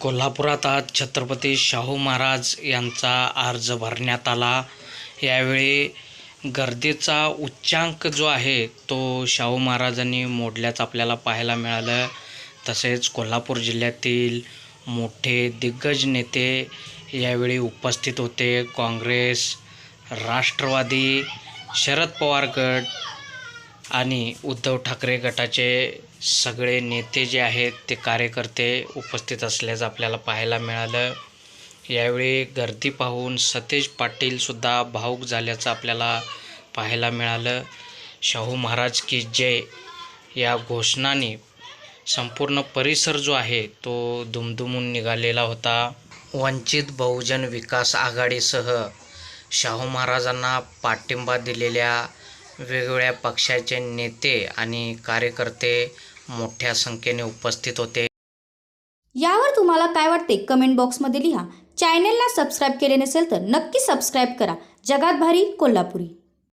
कोल्हापुरात आज छत्रपती शाहू महाराज यांचा अर्ज भरण्यात आला. यावेळी गर्दीचा उच्चांक जो आहे तो शाहू महाराजांनी मोडल्याचं आपल्याला पाहायला मिळालं. तसेच कोल्हापूर जिल्ह्यातील मोठे दिग्गज नेते यावेळी उपस्थित होते. काँग्रेस राष्ट्रवादी शरद पवार गट आणि उद्धव ठाकरे गटाचे सगळे नेते जे आहेत ते कार्यकर्ते उपस्थित असल्याचं आपल्याला पाहायला मिळालं. यावेळी गर्दी पाहून सतेज पाटीलसुद्धा भाऊक झाल्याचं आपल्याला पाहायला मिळालं. शाहू महाराज की जय या घोषणाने संपूर्ण परिसर जो आहे तो दुमदुमून निघालेला होता. वंचित बहुजन विकास आघाडीसह शाहू महाराजांना पाठिंबा दिलेल्या वेगवेगळ्या पक्षाचे नेते आणि कार्यकर्ते मोठ्या संख्येने उपस्थित होते. यावर तुम्हाला काय वाटते? कमेंट बॉक्समध्ये लिहा. चॅनेलला सबस्क्राईब केले नसेल तर नक्की सबस्क्राईब करा. जगात भारी कोल्हापुरी.